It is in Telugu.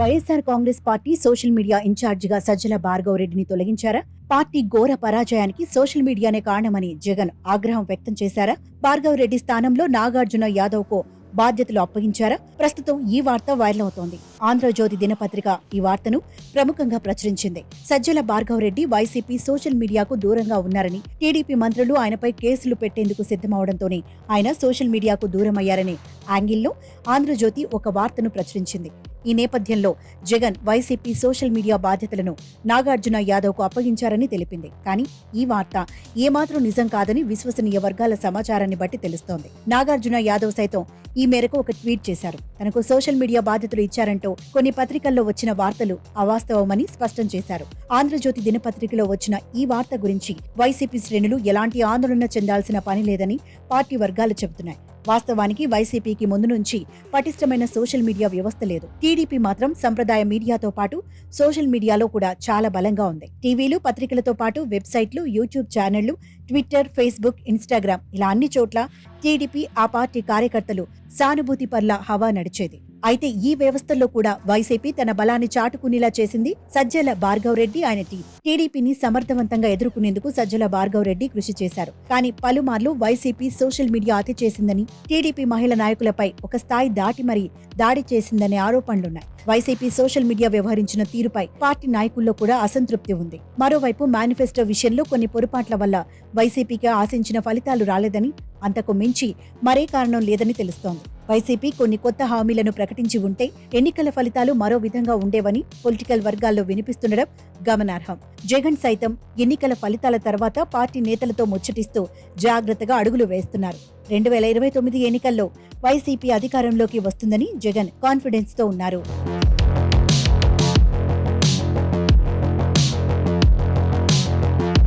Y S R Congress party social media ఇన్ఛార్జిగా సజ్జల భార్గవ్ రెడ్డిని తొలగించారా? పార్టీ ఘోర పరాజయానికి సోషల్ మీడియానే కారణమని జగన్ ఆగ్రహం వ్యక్తం చేశారా? భార్గవ్ రెడ్డి స్థానంలో నాగార్జున యాదవ్కు బాధ్యతలు అప్పగించారా? ప్రస్తుతం ఈ వార్త వైరల్ అవుతోంది. ఆంధ్రజ్యోతి దినపత్రిక ఈ వార్తను ప్రముఖంగా ప్రచురించింది. Sajjala Bhargav Reddy Y C P social మీడియాకు దూరంగా ఉన్నారని టీడీపీ మంత్రులు ఆయనపై కేసులు పెట్టేందుకు సిద్ధమవడంతోనే ఆయన సోషల్ మీడియాకు దూరమయ్యారనే యాంగిల్లో ఆంధ్రజ్యోతి ఒక వార్తను ప్రచురించింది. ఈ నేపథ్యంలో జగన్ వైసీపీ సోషల్ మీడియా బాధ్యతలను నాగార్జున యాదవ్కు అప్పగించారని తెలిపింది. కానీ ఈ వార్త ఏమాత్రం నిజం కాదని విశ్వసనీయ వర్గాల సమాచారాన్ని బట్టి తెలుస్తోంది. నాగార్జున యాదవ్ సైతం ఈ మేరకు ఒక ట్వీట్ చేశారు. తనకు సోషల్ మీడియా బాధ్యతలు ఇచ్చారంటూ కొన్ని పత్రికల్లో వచ్చిన వార్తలు అవాస్తవమని స్పష్టం చేశారు. ఆంధ్రజ్యోతి దినపత్రికలో వచ్చిన ఈ వార్త గురించి వైసీపీ శ్రేణులు ఎలాంటి ఆందోళన చెందాల్సిన పని లేదని పార్టీ వర్గాలు చెబుతున్నాయి. వాస్తవానికి వైసీపీకి ముందు నుంచి పటిష్టమైన సోషల్ మీడియా వ్యవస్థ లేదు. టీడీపీ మాత్రం సంప్రదాయ మీడియాతో పాటు సోషల్ మీడియాలో కూడా చాలా బలంగా ఉంది. టీవీలు పత్రికలతో పాటు వెబ్సైట్లు యూట్యూబ్ ఛానళ్ళు ట్విట్టర్ ఫేస్బుక్ ఇన్స్టాగ్రామ్ ఇలా అన్ని చోట్ల టీడీపీ ఆ పార్టీ కార్యకర్తలు సానుభూతి పర్ల హవా నడిచేది. అయితే ఈ వ్యవస్థల్లో కూడా వైసీపీ తన బలాన్ని చాటుకునేలా చేసింది సజ్జల భార్గవ్ రెడ్డి ఆయన టీం టీడీపీని సమర్థవంతంగా ఎదుర్కొనేందుకు సజ్జల భార్గవ్ రెడ్డి కృషి చేశారు. కానీ పలుమార్లు వైసీపీ సోషల్ మీడియా అతి చేసిందని టీడీపీ మహిళ నాయకులపై ఒక స్థాయి దాటి మరీ దాడి చేసిందనే ఆరోపణలున్నాయి. వైసీపీ సోషల్ మీడియా వ్యవహరించిన తీరుపై పార్టీ నాయకుల్లో కూడా అసంతృప్తి ఉంది. మరోవైపు మేనిఫెస్టో విషయంలో కొన్ని పొరపాట్ల వల్ల వైసీపీకి ఆశించిన ఫలితాలు రాలేదని అంతకు మించి మరే కారణం లేదని తెలుస్తోంది. వైసీపీ కొన్ని కొత్త హామీలను ప్రకటించి ఉంటే ఎన్నికల ఫలితాలు మరో విధంగా ఉండేవని పొలిటికల్ వర్గాల్లో వినిపిస్తుండడం గమనార్హం. జగన్ సైతం ఎన్నికల ఫలితాల తర్వాత పార్టీ నేతలతో ముచ్చటిస్తూ జాగ్రత్తగా అడుగులు వేస్తున్నారు. రెండు వేల ఇరవై తొమ్మిది ఎన్నికల్లో వైసీపీ అధికారంలోకి వస్తుందని జగన్ కాన్ఫిడెన్స్తో ఉన్నారు.